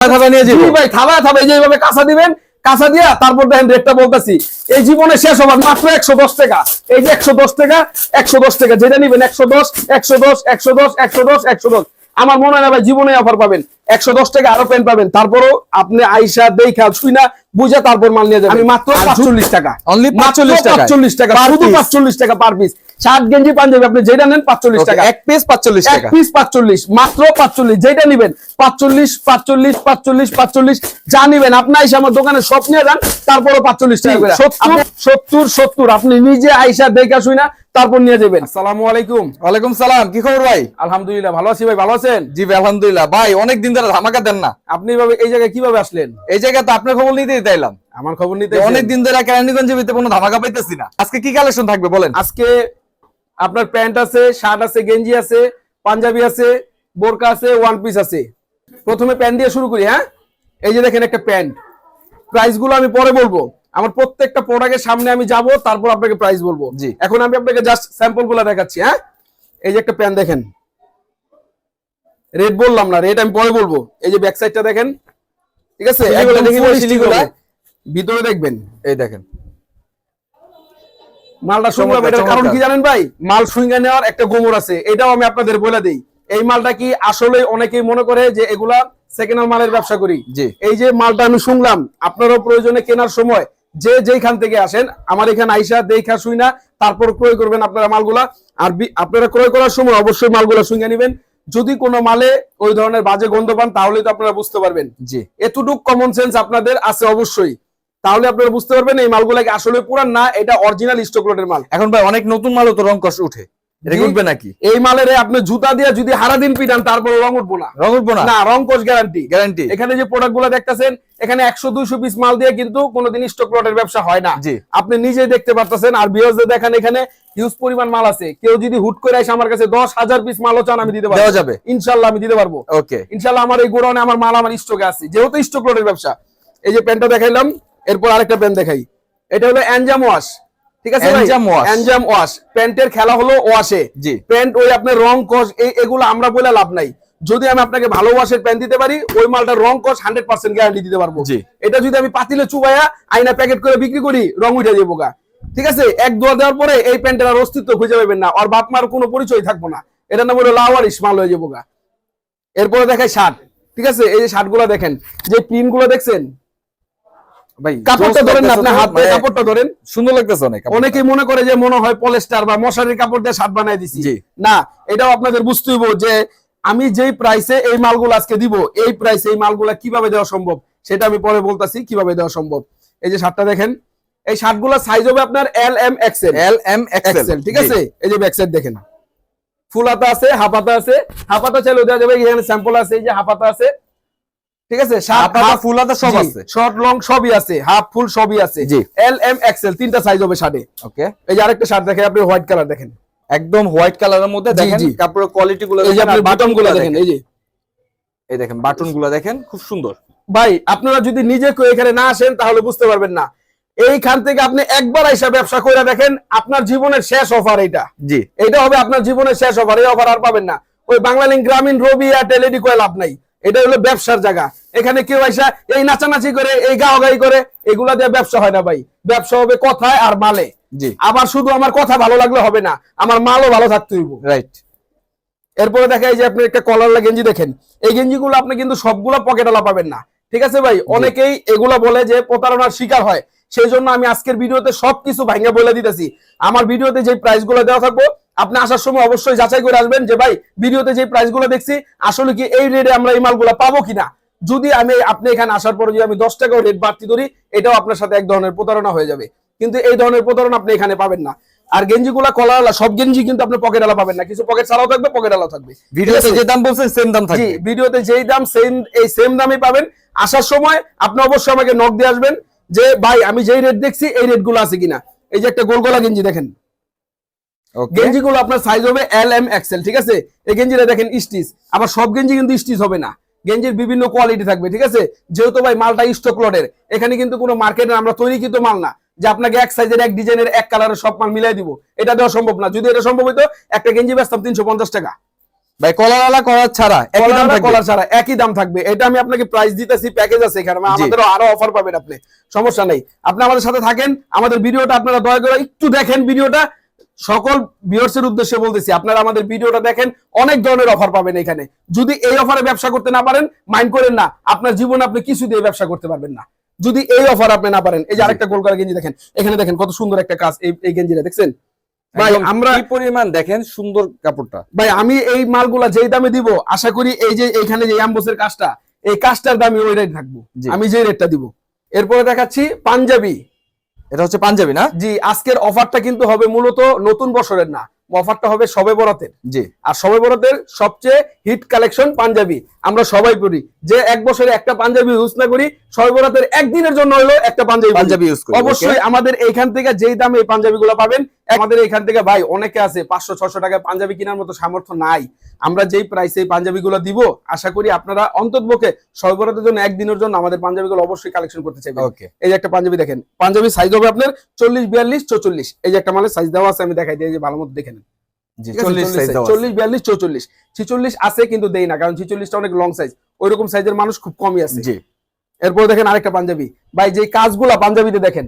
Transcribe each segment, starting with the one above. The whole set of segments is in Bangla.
ভাই যেভাবে কাঁচা দিবেন কাঁচা দিয়া তারপর দেখেন রেটটা বলতেছি। এই জীবনে শেষ হবার মাত্র একশো দশ টাকা। এই যে একশো দশ টাকা একশো দশ টাকা যেটা নিবেন একশো দশ একশো দশ একশো দশ একশো দশ একশো দশ। আমার মনে হয় ভাই জীবনে অফার পাবেন। একশো দশ টাকা আরও পেন পাবেন। তারপরও আপনি আইসা দেখা শুই না বুঝা তারপর মাল নিয়ে যাবেন। আমি মাত্র পাঁচচল্লিশ টাকা। Only 45 টাকায়? পাঁচচল্লিশ টাকা শুধু piece? পাঁচচল্লিশ টাকা পার পিস শার্ট গেঞ্জি পাঞ্জাবি আপনি যেটা নেন পাঁচচল্লিশ টাকা। এক পিস পাঁচচল্লিশ এক পিস পাঁচচল্লিশ মাত্র পাঁচচল্লিশ যেটা নিবেন পাঁচচল্লিশ পাঁচচল্লিশ পাঁচচল্লিশ পাঁচচল্লিশ যা নিবেন। আপনি আইসা আমার দোকানে সব নিয়ে যান তারপরও পাঁচচল্লিশ টাকা সত্তর সত্তর আপনি নিজে আইসা দেখা শুই না তারপর নিয়ে যাবেন। আসসালামু আলাইকুম। ওয়ালাইকুম সালাম কি খবর ভাই? আলহামদুলিল্লাহ ভালো আছি ভাই ভালো আছেন? জি ভাই, আলহামদুলিল্লাহ। ভাই অনেক দিন ধরে ধামাকা দেন না। আপনি এই জায়গায় কীভাবে আসলেন? এই জায়গায় তো আপনার খবর নিতেই তাইলাম আমার খবর নিতে অনেক দিন ধরে কেরানীগঞ্জের ভিতরে কোনো ধামাকা পাইতেছি না। আজকে কি কালেকশন থাকবে বলেন? আজকে আপনার প্যান্ট আছে শার্ট আছে গেঞ্জি আছে পাঞ্জাবি আছে বোরকা আছে ওয়ান পিস আছে। প্রথমে প্যান্ট দিয়ে শুরু করি হ্যাঁ? এই যে দেখেন একটা প্যান্ট। প্রাইসগুলো আমি পরে বলব। আমার প্রত্যেকটা প্রোডাক্টের সামনে আমি যাব তারপর আপনাকে প্রাইস বলব। জি। এখন আমি আপনাকে জাস্ট স্যাম্পলগুলো দেখাচ্ছি হ্যাঁ? এই যে একটা প্যান্ট দেখেন। রেট বললাম না রেট আমি পরে বলব। এই যে ব্যাক সাইডটা দেখেন। ঠিক আছে। ভিতরে দেখবেন এই দেখেন। মালটা শুনলাম এটার কারণ কি জানেন ভাই? মাল সুইঙ্গা নেওয়ার একটা গোমর আছে এটাও আমি আপনাদের বলে দেই। এই মালটা কি আসলে অনেকেই মনে করে যে এগুলা সেকেন্ড হ্যান্ড মালের ব্যবসা করি? জি। এই যে মালটা আমি শুনলাম আপনারও প্রয়োজনে কেনার সময় যে যেইখান থেকে আসেন আমার এখানে আইসা দেখা শুই না তারপর ক্রয় করবেন আপনারা মালগুলা। আর আপনারা ক্রয় করার সময় অবশ্যই মালগুলা শুইঙ্গা নেবেন। যদি কোনো মালে ওই ধরনের বাজে গন্ধ পান তাহলে তো আপনারা বুঝতে পারবেন। জি। এতটুক কমন সেন্স আপনাদের আছে অবশ্যই। তাহলে আপনারা বুঝতে পারবেন এই মালগুলা কি আসলে পুরান না এটা অরিজিনাল স্টক লটের মাল। এখন ভাই অনেক নতুন মালও তো রং কষ উঠে। এটা কি জি। উঠবে নাকি? এই মালের আপনি জুতা দিয়ে যদি হারা পিটান তারপরে রং উঠবো না। রং উঠবো না? না রং কোষ গ্যারান্টি গ্যারান্টি এখানে যে প্রোডাক্টগুলো দেখতেছেন এখানে একশো দুইশো পিস মাল দিয়ে কিন্তু কোনোদিন স্টক লটের ব্যবসা হয় না। আপনি নিজেই দেখতে পারতেছেন আর বিয়ার্সদের দেখেন এখানে হিউজ পরিমাণ মাল আছে। কেউ যদি হুট করে আসে আমার কাছে দশ হাজার পিস মালও চান আমি দিতে পারব। যাবে। ইনশাল্লাহ আমি দিতে পারব। ওকে ইনশাল্লাহ আমার এই গোডাউনে আমার মাল আমার স্টকে আছে। যেহেতু স্টক লোডের ব্যবসা। এই যে প্যান্টটা দেখাইলাম এরপর আরেকটা প্যান্ট দেখাই। এটা হলো অ্যানজাম ওয়াশ ঠিক আছে Anjam wash। অ্যানজাম ওয়াশ প্যান্টের খেলা হলো ওয়াশে জি। প্যান্ট ওই আপনার রং কস এগুলো আমরা বলে লাভ নাই। যদি আমি আপনাকে ভালো ওয়াশের প্যান্ট দিতে পারি ওই মালটার রং কস হান্ড্রেড পার্সেন্ট গ্যারান্টি দিতে পারব। জি। এটা যদি আমি পাতিলে চুবাইয়া আইনা প্যাকেট করে বিক্রি করি রং উঠে যাব গা। ঠিক আছে? এক দোয়া দেওয়ার পরে এই প্যান্টের আর অস্তিত্ব খুঁজে পাবেন না। আর বাপ মার কোনো পরিচয় থাকব না। এটার নাম হলো লাওয়ারিশ মাল হয়ে যাব গা। এরপরে দেখাই শার্ট ঠিক আছে? এই যে শার্টগুলো দেখেন। যে পিনগুলো দেখছেন ভাই কাপড়টা ধরেন না আপনি হাত দিয়ে মানে কাপড়টা ধরেন। সুন্দর লাগতেছে অনেক অনেকেই মনে করে যে মনে হয় পলেস্টার বা মশারির কাপড় দিয়ে শার্ট বানাই দিছি। না এটাও আপনাদের বুঝতে হইব যে আমি যেই প্রাইসে এই মালগুলো আজকে দিব এই প্রাইসে এই মালগুলা কীভাবে দেওয়া সম্ভব সেটা আমি পরে বলতাছি কীভাবে দেওয়া সম্ভব। এই যে শার্টটা দেখেন এই শার্টগুলো সাইজ হবে আপনার L M XL L M XL XL ঠিক আছে? এই যে ব্যাক সাইড দেখেন। ফুল হাতা আছে হাফ হাতা আছে হাফ হাতা চাইলেও দেওয়া যাবে এখানে স্যাম্পল আছে এই যে হাফ হাতা আছে। ঠিক আছে? ফুল হাতা সব আছে। শর্ট লং সবই আছে। হাফ ফুল সবই আছে। জি। এল এম এক্সেল তিনটা সাইজ হবে শার্টে। ওকে এই যে আরেকটা শার্ট দেখেন আপনি হোয়াইট কালার দেখেন। একদম হোয়াইট কালারের মধ্যে দেখেন কাপড়ের কোয়ালিটি গুলো এই যে আপনি বাটনগুলো দেখেন এই যে। এই দেখেন বাটনগুলো দেখেন খুব সুন্দর। ভাই আপনারা যদি নিজে এখানে না আসেন তাহলে বুঝতে পারবেন না। এইখান থেকে আপনি একবার এসে ব্যবসা করে দেখেন আপনার জীবনের শেষ অফার এটা জি। এটা হবে আপনার জীবনের শেষ অফার এই অফার আর পাবেন না। ওই বাংলালিঙ্ক গ্রামীণ রবি আর টেলেডি কয়ে লাভ নাই। এটা হলো ব্যবসার জায়গা। এখানে কেউ আইসা এই নাচানাচি করে এই গাওয়াগাই করে এগুলা দিয়ে ব্যবসা হয় না ভাই। ব্যবসা হবে কথায় আর মালে। জি। আবার শুধু আমার কথা ভালো লাগলে হবে না আমার মালও ভালো থাকতে হইব। রাইট এরপরে দেখা যায় যে আপনি একটা কলারলা গেঞ্জি দেখেন এই গেঞ্জিগুলো আপনি কিন্তু সবগুলা পকেটালা পাবেন না। ঠিক আছে ভাই? অনেকেই এগুলা বলে যে প্রতারণার শিকার হয় সেই জন্য আমি আজকের ভিডিওতে সবকিছু ভাঙ্গা বলে দিতেছি। আমার ভিডিওতে যে প্রাইসগুলো দেওয়া থাকব আপনি আসার সময় অবশ্যই যাচাই করে আসবেন যে ভাই ভিডিওতে যে প্রাইসগুলো দেখছি আসলে কি এই রেটে আমরা এই মালগুলো পাবো কিনা? যদি আমি আপনি এখানে আসার পরে যদি আমি দশ টাকাও রেট বাড়তি ধরি এটাও আপনার সাথে এক ধরনের প্রতারণা হয়ে যাবে। কিন্তু এই ধরনের প্রতারণা আপনি এখানে পাবেন না। আর গেঞ্জিগুলা কলারলা সব গেঞ্জি কিন্তু আপনি পকেট আলা পাবেন না। কিছু পকেট ছাড়াও থাকবে পকেট আলাও থাকবে। ভিডিওতে যে দাম বলছেন সেম দাম থাকবে। ভিডিওতে যেই দাম সেম এই সেম দামই পাবেন। আসার সময় আপনি অবশ্যই আমাকে নক দিয়ে আসবেন যে ভাই আমি যেই রেট দেখছি এই রেটগুলো আছে কিনা? এই যে একটা গোলগোলা গেঞ্জি দেখেন। ওকে গেঞ্জি গুলো আপনার সাইজ হবে এল এম এক্সেল ঠিক আছে? এই গেঞ্জিটা দেখেন স্টিচ। আবার সব গেঞ্জি কিন্তু স্টিচ হবে না। গেঞ্জির বিভিন্ন কোয়ালিটি থাকবে ঠিক আছে? যেহেতু ভাই মালটা স্টক লটের এখানে কিন্তু কোনো মার্কেটে আমরা তৈরি কিন্তু মাল না। যে আপনাকে এক সাইজের এক ডিজাইনের এক কালারের সব মাল মিলাই দিব এটা দেওয়া সম্ভব না। যদি এটা সম্ভব হতো একটা গেঞ্জি বেচতাম তিনশো পঞ্চাশ টাকা। ভাই কলার কলার ছাড়া একই দাম কলার ছাড়া একই দাম থাকবে। এটা আমি আপনাকে প্রাইস দিতেছি প্যাকেজ আছে এখানে। আমাদেরও আরও অফার পাবেন আপনি। সমস্যা নেই। আপনি আমাদের সাথে থাকেন। আমাদের ভিডিওটা আপনারা দয়া করে একটু দেখেন ভিডিওটা। সকল ভিউয়ার্সের উদ্দেশ্যে বলতেছি আপনারা আমাদের ভিডিওটা দেখেন অনেক ধরনের অফার পাবেন এখানে। যদি এই অফারে ব্যবসা করতে না পারেন মাইন্ড করেন না আপনার জীবনে আপনি কিছু দিয়ে ব্যবসা করতে পারবেন না। যদি এই অফার আপনি না পারেন এই যে আরেকটা গোল করা গেঞ্জি দেখেন এখানে দেখেন কত সুন্দর একটা কাজ এই গেঞ্জিটা দেখছেন? ভাই আমরা কি পরিমাণ দেখেন সুন্দর কাপড়টা। ভাই আমি এই মালগুলা যেই দামে দিব আশা করি এই যে এইখানে যে অ্যাম্বোসের কাজটা এই কাজটার দামে ওই রেট থাকব। আমি যে রেটটা দিব। এরপরে দেখাচ্ছি পাঞ্জাবি। এটা হচ্ছে পাঞ্জাবি না? জি আজকের অফারটা কিন্তু হবে মূলত নতুন বছরের না। অফারটা হবে সবে বরাতের। জি। আর সবে বরাতের সবচেয়ে হিট কালেকশন পাঞ্জাবি। আমরা সবাই পরি যে এক বছরে একটা পাঞ্জাবি ইউজ না করি সবে বরাতের একদিনের জন্য হলো একটা পাঞ্জাবি পাঞ্জাবি ইউজ করি অবশ্যই আমাদের এইখান থেকে যেই দামে এই পাঞ্জাবি গুলো পাবেন আমাদের এখান থেকে ভাই অনেকে আছে পাঁচশো ছশো টাকায় পাঞ্জাবি কেনার মতো সামর্থ্য নাই। আমরা যেই প্রাইসে এই পাঞ্জাবি গুলো দিব আশা করি আপনারা অন্ততপক্ষে সর্বরাতের জন্য একদিনের জন্য আমাদের পাঞ্জাবি গুলো অবশ্যই কালেকশন করতে চাইবেন। ওকে এই যে একটা পাঞ্জাবি দেখেন পাঞ্জাবি সাইজ হবে আপনার চল্লিশ বিয়াল্লিশ চৌচল্লিশ। এই যে একটা মালের সাইজ দেওয়া আছে আমি দেখাই দিই যে ভালো মতো দেখে নেন। জি ঠিক আছে? 40 সাইজ দাও চল্লিশ বিয়াল্লিশ চৌচল্লিশ। ছিচল্লিশ আছে কিন্তু দেই না কারণ ছিচল্লিশটা অনেক লং সাইজ ওইরকম সাইজের মানুষ খুব কমই আছে। এরপর দেখেন আরেকটা পাঞ্জাবি। ভাই যে কাজগুলা পাঞ্জাবিতে দেখেন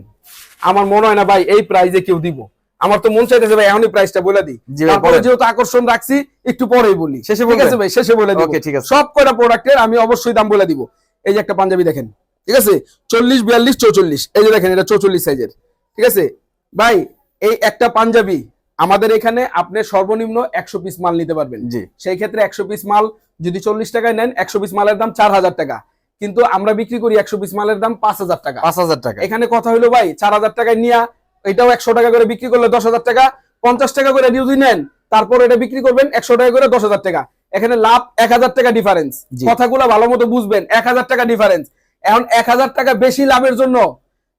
আমার মনে হয় না ভাই এই প্রাইজে কেউ দিব। আমার তো মন চাইতেছে ভাই এখনই প্রাইসটা বলে দিই। তারপরে যেহেতু আকর্ষণ রাখছি একটু পরেই বলি। শেষে ঠিক আছে ভাই শেষে বলে ওকে ঠিক আছে। সব কয়টা প্রোডাক্টের আমি অবশ্যই দাম বলে দিব। এই যে একটা পাঞ্জাবি দেখেন ঠিক আছে? চল্লিশ বিয়াল্লিশ চৌচল্লিশ। এই যে দেখেন এটা চৌচল্লিশ সাইজের ঠিক আছে? ভাই এই একটা পাঞ্জাবি আমাদের এখানে আপনি সর্বনিম্ন একশো পিস মাল নিতে পারবেন। জি। সেই ক্ষেত্রে একশো পিস মাল যদি চল্লিশ টাকায় নেন একশো পিস মালের দাম চার হাজার টাকা। কিন্তু আমরা বিক্রি করি একশো পিস মালের দাম পাঁচ হাজার টাকা। পাঁচ হাজার টাকা। এখানে কথা হলো ভাই চার হাজার টাকায় নিয়া এটাও একশো টাকা করে বিক্রি করলে দশ হাজার টাকা পঞ্চাশ টাকা করে যদি নেন তারপর এটা বিক্রি করবেন একশো টাকা করে দশ হাজার টাকা। এখানে লাভ এক হাজার টাকা ডিফারেন্স কথাগুলো ভালো মতো বুঝবেন এক হাজার টাকা ডিফারেন্স এখন এক হাজার টাকা বেশি লাভের জন্য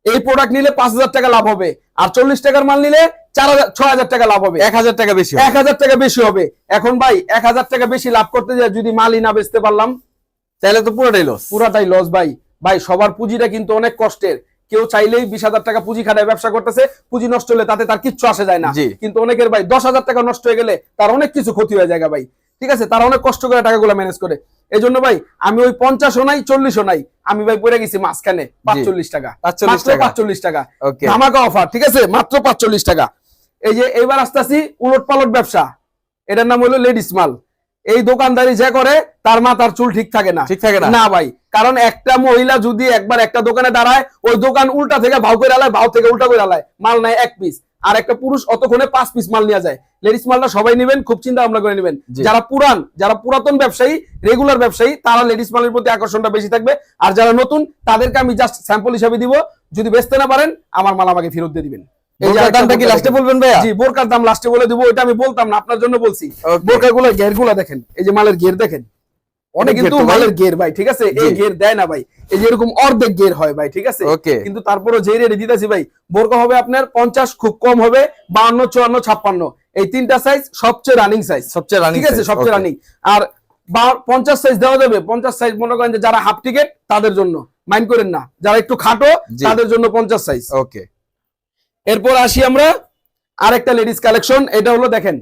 এই প্রোডাক্ট নিলে পাঁচ হাজার টাকা লাভ হবে আর চল্লিশ টাকার মাল নিলে চার হাজার ছয় হাজার টাকা লাভ হবে। এক হাজার টাকা বেশি এক হাজার টাকা বেশি হবে। এখন ভাই এক হাজার টাকা বেশি লাভ করতে যায় যদি মালই না বেচতে পারলাম তাহলে তো পুরোটাই লস পুরাটাই লস ভাই। ভাই সবার পুঁজিটা কিন্তু অনেক কষ্টের। কেউ চাইলেই বিশ হাজার টাকা পুঁজি খাটায় ব্যবসা করতেছে পুঁজি নষ্ট হলে তাতে তার কিচ্ছু আসে যায় না। কিন্তু অনেকের ভাই দশ হাজার টাকা নষ্ট হয়ে গেলে তার অনেক কিছু ক্ষতি হয়ে যায় ভাই। ঠিক আছে? তারা অনেক কষ্ট করে টাকাগুলো ম্যানেজ করে। এই জন্য ভাই আমি ওই পঞ্চাশও নাই চল্লিশও নাই আমি ভাই পড়ে গেছি মাঝখানে পাঁচচল্লিশ টাকা। 45 মাত্র টাকা। পাঁচচল্লিশ টাকা। ধামাকা অফার ঠিক আছে? মাত্র পাঁচচল্লিশ টাকা। এই যে এইবার আসতে আসি উলট পালট ব্যবসা। এটার নাম হলো লেডিস মাল। এই দোকানদারি যে করে তার মাথার চুল ঠিক থাকে না। ঠিক থাকে না। না ভাই কারণ একটা মহিলা যদি একবার একটা দোকানে দাঁড়ায় ওই দোকান উল্টা থেকে ভাও করে আলায় ভাও থেকে উল্টা করে আলায়। মাল নাই এক পিস আর একটা পুরুষ অতক্ষণে পাঁচ পিস মাল নিয়ে যায়। লেডিস মালটা সবাই নেবেন খুব চিন্তা ভাবনা করে নেবেন। যারা পুরান যারা পুরাতন ব্যবসায়ী রেগুলার ব্যবসায়ী তারা লেডিস মালের প্রতি আকর্ষণটা বেশি থাকবে। আর যারা নতুন তাদেরকে আমি জাস্ট স্যাম্পল হিসাবে দিব। যদি বেচতে না পারেন আমার মাল আমাকে ফেরত দিয়ে দিবেন। বোরকার দামটা কি লাস্টে বলবেন ভাইয়া? জি বোরকার দাম লাস্টে বলে দিব ওইটা আমি বলতাম না আপনার জন্য বলছি। Okay. বোরকা গুলো গেরগুলা দেখেন এই যে মালের গের দেখেন। অনেক কিন্তু মালের গের ভাই ঠিক আছে? এই গের দেয় না ভাই। এই যে এরকম অর্ধেক গের হয় ভাই ঠিক আছে? কিন্তু তারপরে যে রেটে দিতেছি ভাই বোরকা হবে আপনার পঞ্চাশ খুব কম হবে বাউন্ন চুয়ান্ন ছাপ্পান্ন। এই তিনটা সাইজ সবচেয়ে রানিং সাইজ সবচেয়ে রানিং ঠিক আছে? সবচেয়ে রানিং আর পঞ্চাশ সাইজ দেওয়া যাবে। পঞ্চাশ সাইজ মনে করেন যে যারা হাফ টিকেট তাদের জন্য। মাইন্ড করেন না। যারা একটু খাটো তাদের জন্য পঞ্চাশ সাইজ ওকে এরপর আসি আমরা আরেকটা লেডিস কালেকশন এটা হলো দেখেন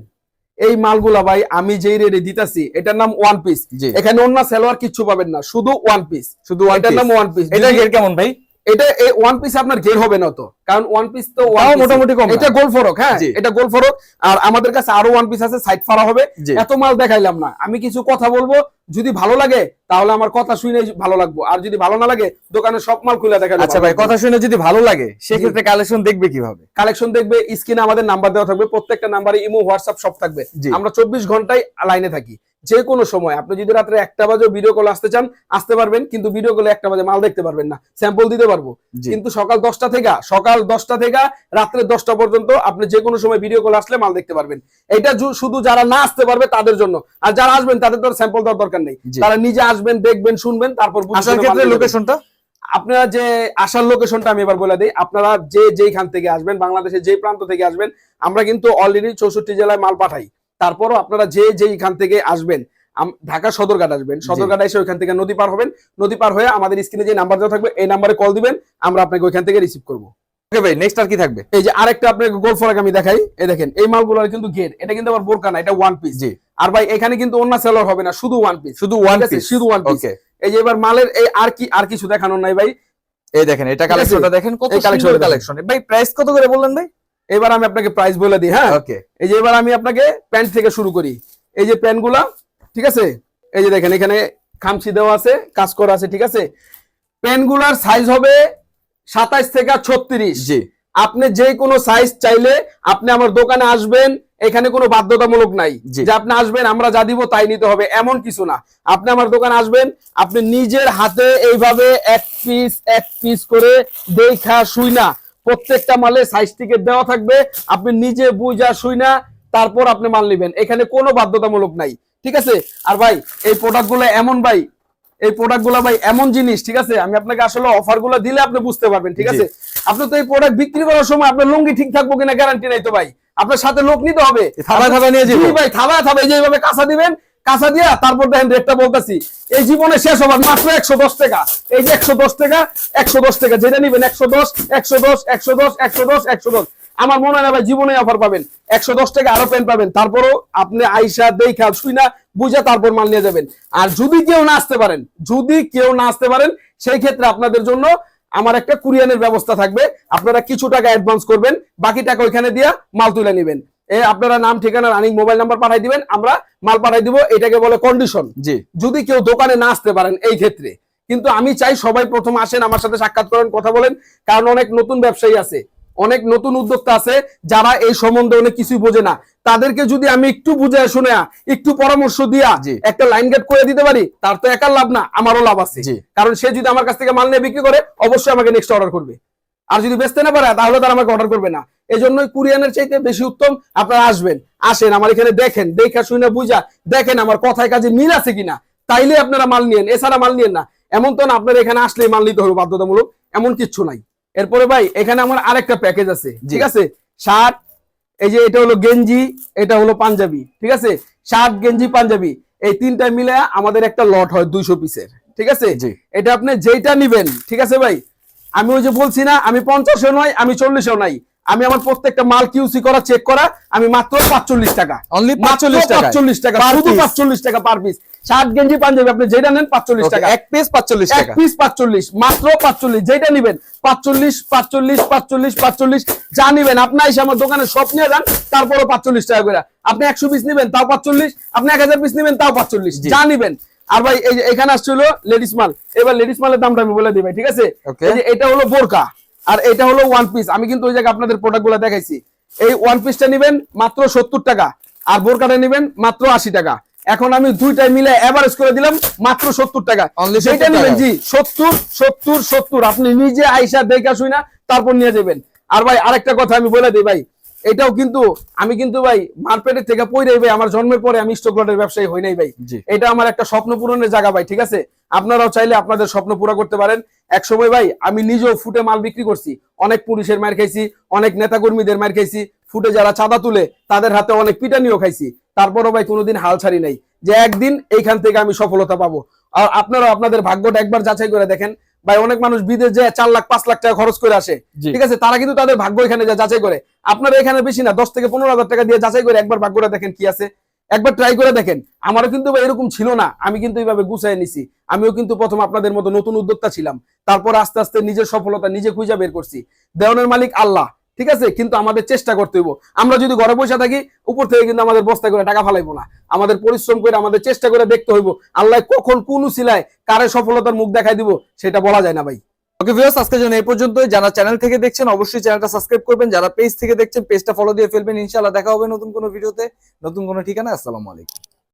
এই মালগুলা ভাই আমি যেই রেটে দিতাছি এটার নাম ওয়ান পিস এখানে অন্য সালোয়ার কিচ্ছু পাবেন না শুধু ওয়ান পিস শুধু এটার নাম ওয়ান পিস এটা কেমন ভাই? এটা ওয়ান পিস আপনার ঘের হবে না তো। কারণ ওয়ান পিস তো piece। মোটামুটি কম এটা গোল ফরক হ্যাঁ এটা গোল ফরক। আর আমাদের কাছে আরও ওয়ান পিস আছে সাইড হবে। এত মাল দেখাইলাম না। আমি কিছু কথা বলব যদি ভালো লাগে তাহলে আমার কথা শুনে ভালো লাগবো। আর যদি ভালো না লাগে দোকানে সব মাল খুলে দেখালে আচ্ছা ভাই কথা শুনে যদি ভালো লাগে সেক্ষেত্রে কালেকশন দেখবে কীভাবে? কালেকশন দেখবে স্ক্রিনে আমাদের নাম্বার দেওয়া থাকবে প্রত্যেকটা নাম্বারে ইমো হোয়াটসঅ্যাপ সব থাকবে। আমরা চব্বিশ ঘন্টায় লাইনে থাকি। যে কোনো সময়। আপনি যদি রাত্রে একটা বাজে ভিডিও কল আসতে চান আসতে পারবেন কিন্তু ভিডিও কলে একটা বাজে মাল দেখতে পারবেন না। স্যাম্পল দিতে পারব। কিন্তু সকাল দশটা থেকে সকাল দশটা থেকে রাত্রে দশটা পর্যন্ত আপনি যে কোনো সময় ভিডিও কল আসলে মাল দেখতে পারবেন। এটা শুধু যারা না আসতে পারবে তাদের জন্য। আর যারা আসবেন তাদের তো স্যাম্পল দেওয়ার দরকার নেই। তারা নিজে আসবেন দেখবেন শুনবেন তারপর আসার ক্ষেত্রে। লোকেশনটা আপনারা যে আসার লোকেশনটা আমি এবার বলে দিই। আপনারা যে যেইখান থেকে আসবেন বাংলাদেশের যে প্রান্ত থেকে আসবেন আমরা কিন্তু অলরেডি চৌষট্টি জেলায় মাল পাঠাই। তারপরও আপনারা যে যেইখান থেকে আসবেন ঢাকা সদরঘাট আসবেন সদরঘাট এসে ওইখান থেকে নদী পার হবেন নদী পার হয়ে আমাদের স্ক্রিনে যে নাম্বার দেওয়া থাকবে এই নাম্বারে কল দিবেন আমরা আপনাকে ওইখান থেকে রিসিভ করব। ওকে ভাই নেক্সট আর কি থাকবে? এই যে আরেকটা আপনাকে গোল ফরাক আমি দেখাই এই দেখেন এই মালগুলোর কিন্তু গেট এটা কিন্তু আবার বোরকা না এটা ওয়ান পিস জি। আর ভাই এখানে কিন্তু অন্য সেলর হবে না শুধু ওয়ান পিস শুধু ওয়ান পিস শুধু ওয়ান পিস এই যে এবার মালের এই আর কি আর কিছু দেখানোর নাই ভাই। এই দেখেন এটা আছে? কালেকশনটা দেখেন কত এই দেখেন। কালেকশন ভাই প্রাইস কত করে বললেন ভাই? এবার আমি আপনাকে প্রাইস বলে দিই হ্যাঁ? ওকে এই যে এবার আমি আপনাকে প্যান্ট থেকে শুরু করি। এই যে প্যান্টগুলা ঠিক আছে? এই যে দেখেন এখানে খামচি দেওয়া আছে কাজ করা আছে ঠিক আছে? প্যান্টগুলার সাইজ হবে সাতাইশ থেকে ছত্রিশ। জি। আপনি যে কোনো সাইজ চাইলে আপনি আমার দোকানে আসবেন এখানে কোনো বাধ্যতামূলক নাই। যে আপনি আসবেন আমরা যা দিব তাই নিতে হবে এমন কিছু না। আপনি আমার দোকানে আসবেন আপনি নিজের হাতে এইভাবে এক পিস এক পিস করে দেখা শুই না। প্রত্যেকটা মালে সাইজ টিকেট দেওয়া থাকবে। আপনি নিজে বুঝা শুই না তারপর আপনি মাল নেবেন। এখানে কোনো বাধ্যতামূলক নাই ঠিক আছে? আর ভাই এই প্রোডাক্টগুলো এমন ভাই এই প্রোডাক্টগুলো ভাই এমন জিনিস ঠিক আছে? আমি আপনাকে আসলে অফারগুলো দিলে আপনি বুঝতে পারবেন ঠিক আছে? আপনি তো এই প্রোডাক্ট বিক্রি করার সময় আপনার লুঙ্গি ঠিক থাকব কিনা গ্যারান্টি নাই তো ভাই। আপনার সাথে লোক নিতে হবে। থাবায় থাবায় নিয়ে। ভাই থাবায় থাবায় যেভাবে কাঁচা দিবেন কাঁচা দিয়া তারপর দেখেন রেটটা বলতেছি। এই জীবনে শেষ হবার মাত্র একশো দশ টাকা। এই যে একশো দশ টাকা, একশো দশ টাকা। যেটা নিবেন একশো দশ একশো দশ একশো দশ একশো দশ একশো দশ। আমার মনে হয় না জীবনে অফার পাবেন। একশো দশ টাকা আরও পেন পাবেন। তারপরও আপনি আইসা দেখা শুই না বুঝা তারপর মাল নিয়ে যাবেন। আর যদি কেউ না আসতে পারেন, যদি কেউ না আসতে পারেন, সেই ক্ষেত্রে আপনাদের জন্য আমার একটা কুরিয়ানের ব্যবস্থা থাকবে। আপনারা কিছু টাকা অ্যাডভান্স করবেন, বাকি টাকা ওইখানে দিয়া মাল তুলে নেবেন। আপনারা নাম ঠিকানা রানিং মোবাইল নাম্বার পাঠাই দিবেন আমরা মাল পাঠাই দিব এটাকে বলে কন্ডিশন জি। যদি কেউ দোকানে না আসতে পারেন এই ক্ষেত্রে। কিন্তু আমি চাই সবাই প্রথম আসেন আমার সাথে সাক্ষাৎ করেন কথা বলেন কারণ অনেক নতুন ব্যবসায়ী আছে অনেক নতুন উদ্যোক্তা আছে যারা এই সম্বন্ধে অনেক কিছুই বোঝে না। তাদেরকে যদি আমি একটু বুঝে শুনে একটু পরামর্শ দিয়া। একটা লাইন গেট করে দিতে পারি তার তো একার লাভ না আমারও লাভ আছে। কারণ সে যদি আমার কাছ থেকে মাল নিয়ে বিক্রি করে অবশ্যই আমাকে নেক্সট অর্ডার করবে। আর যদি বেচতে না পারে তাহলে তারা আমাকে অর্ডার করবে না। এই জন্যই কুরিয়ানের চাইতে বেশি উত্তম। আপনারা আসবেন আসেন আমার এখানে দেখেন দেখা শুনে বুঝা দেখেন আমার কথায় কাজে মিল আছে কিনা। তাইলে আপনারা মাল নিয়েন এছাড়া মাল নিয়েন না। এমন তো না আপনারা এখানে আসলেই মাল নিতে হবে বাধ্যতামূলক এমন কিচ্ছু নাই। এরপরে ভাই এখানে আমার আরেকটা প্যাকেজ আছে ঠিক আছে? শার্ট এই যে এটা হলো গেঞ্জি এটা হলো পাঞ্জাবি ঠিক আছে? শার্ট গেঞ্জি পাঞ্জাবি এই তিনটা মিলে আমাদের একটা লট হয় দুইশো পিসের ঠিক আছে। এটা আপনি যেইটা নিবেন ঠিক আছে ভাই? আমি ওই যে বলছি না আমি পঞ্চাশেও নয় আমি চল্লিশেও নাই। আমি আমার প্রত্যেকটা মাল কিউসি করা চেক করা আমি মাত্র পাঁচচল্লিশ টাকা। অনলি মাত্র 45 টাকা 45 টাকা শুধু পাঁচচল্লিশ টাকা পার পিস শার্ট গেঞ্জি পাঞ্জাবি আপনি যেটা নেন পাঁচচল্লিশ টাকা। এক পিস 45 এক পিস পাঁচচল্লিশ মাত্র পাঁচচল্লিশ যেটা নিবেন পাঁচচল্লিশ পাঁচচল্লিশ পাঁচচল্লিশ পাঁচচল্লিশ যা নিবেন। আপনি এসে আমার দোকানে সব নিয়ে যান তারপরও পাঁচচল্লিশ টাকা করে। আপনি একশো পিস নিবেন তাও পাঁচচল্লিশ আপনি এক হাজার পিস নিবেন তাও পাঁচচল্লিশ। যা নিবেন। আর ভাই এই যে এখানে আসছিল লেডিস মাল। এবার লেডিস মালের দামটা আমি বলে দিই ভাই ঠিক আছে? এটা হলো বোরকা। আর এটা হলো ওয়ান পিস আমি কিন্তু ওই জায়গায় আপনাদের প্রোডাক্টগুলো দেখাইছি। এই ওয়ান পিসটা নিবেন মাত্র সত্তর টাকা আর বোরকাটা নিবেন মাত্র আশি টাকা। এখন আমি দুইটাই মিলে এভারেজ করে দিলাম মাত্র সত্তর টাকা। Only 70 যেটা নিবেন জি সত্তর সত্তর সত্তর। আপনি নিজে আইসা দেখা শুই না তারপর নিয়ে যাবেন। আর ভাই আরেকটা কথা আমি বলে দিই ভাই এটাও কিন্তু আমি কিন্তু ভাই মার্কেটের থেকে পড়ে ভাই আমার জন্মের পরে আমি স্টক লটের ব্যবসায়ী হই নাই ভাই। এটা আমার একটা স্বপ্ন পূরণের জায়গা ভাই ঠিক আছে? আপনারাও চাইলে আপনাদের স্বপ্ন পুরো করতে পারেন। এক সময় ভাই আমি নিজেও ফুটে মাল বিক্রি করছি। অনেক পুলিশের মার খাইছি অনেক নেতাকর্মীদের মার খাইছি। ফুটে যারা চাঁদা তুলে তাদের হাতে অনেক পিটানিও খাইছি। তারপরও ভাই কোনোদিন হাল ছাড়ি নাই। যে একদিন এইখান থেকে আমি সফলতা পাবো। আর আপনারা আপনাদের ভাগ্যটা একবার যাচাই করে দেখেন। ভাই অনেক মানুষ বিদেশ যায় চার লাখ পাঁচ লাখ টাকা খরচ করে আসে। ঠিক আছে? তারা কিন্তু তাদের ভাগ্য এখানে যা যাচাই করে। আপনারা এখানে বেশি না দশ থেকে পনেরো হাজার টাকা দিয়ে যাচাই করে একবার ভাগ্যটা দেখেন কি আছে। একবার ট্রাই করে দেখেন। আমারও কিন্তু এরকম ছিল না। আমি কিন্তু এইভাবে গুছাই নিছি। আমিও কিন্তু প্রথম আপনাদের মতো নতুন উদ্যোক্তা ছিলাম। তারপর আস্তে আস্তে নিজের সফলতা নিজে খুঁজে বের করছি। দেওয়ানের মালিক আল্লাহ, ঠিক আছে? কিন্তু আমাদের চেষ্টা করতে হইব। আমরা যদি ঘরে বসে থাকি, উপর থেকে কিন্তু আমাদের বস্তা করে টাকা ফালাইবো না। আমাদের পরিশ্রম করে, আমাদের চেষ্টা করে দেখতে হইব। আল্লাহ কখন কোন সিলায় কারে সফলতার মুখ দেখাই দিব, সেটা বলা যায় না ভাই। ওকে ভিউয়ার্স আজকের জন্য এই পর্যন্তই। যারা চ্যানেল থেকে দেখছেন, অবশ্যই চ্যানেলটা সাবস্ক্রাইব করবেন। যারা পেজ থেকে দেখছেন পেজটা ফলো দিয়ে ফেলবেন। ইনশাআল্লাহ দেখা হবে নতুন কোনো ভিডিওতে নতুন কোনো ঠিকানা আসসালামু আলাইকুম।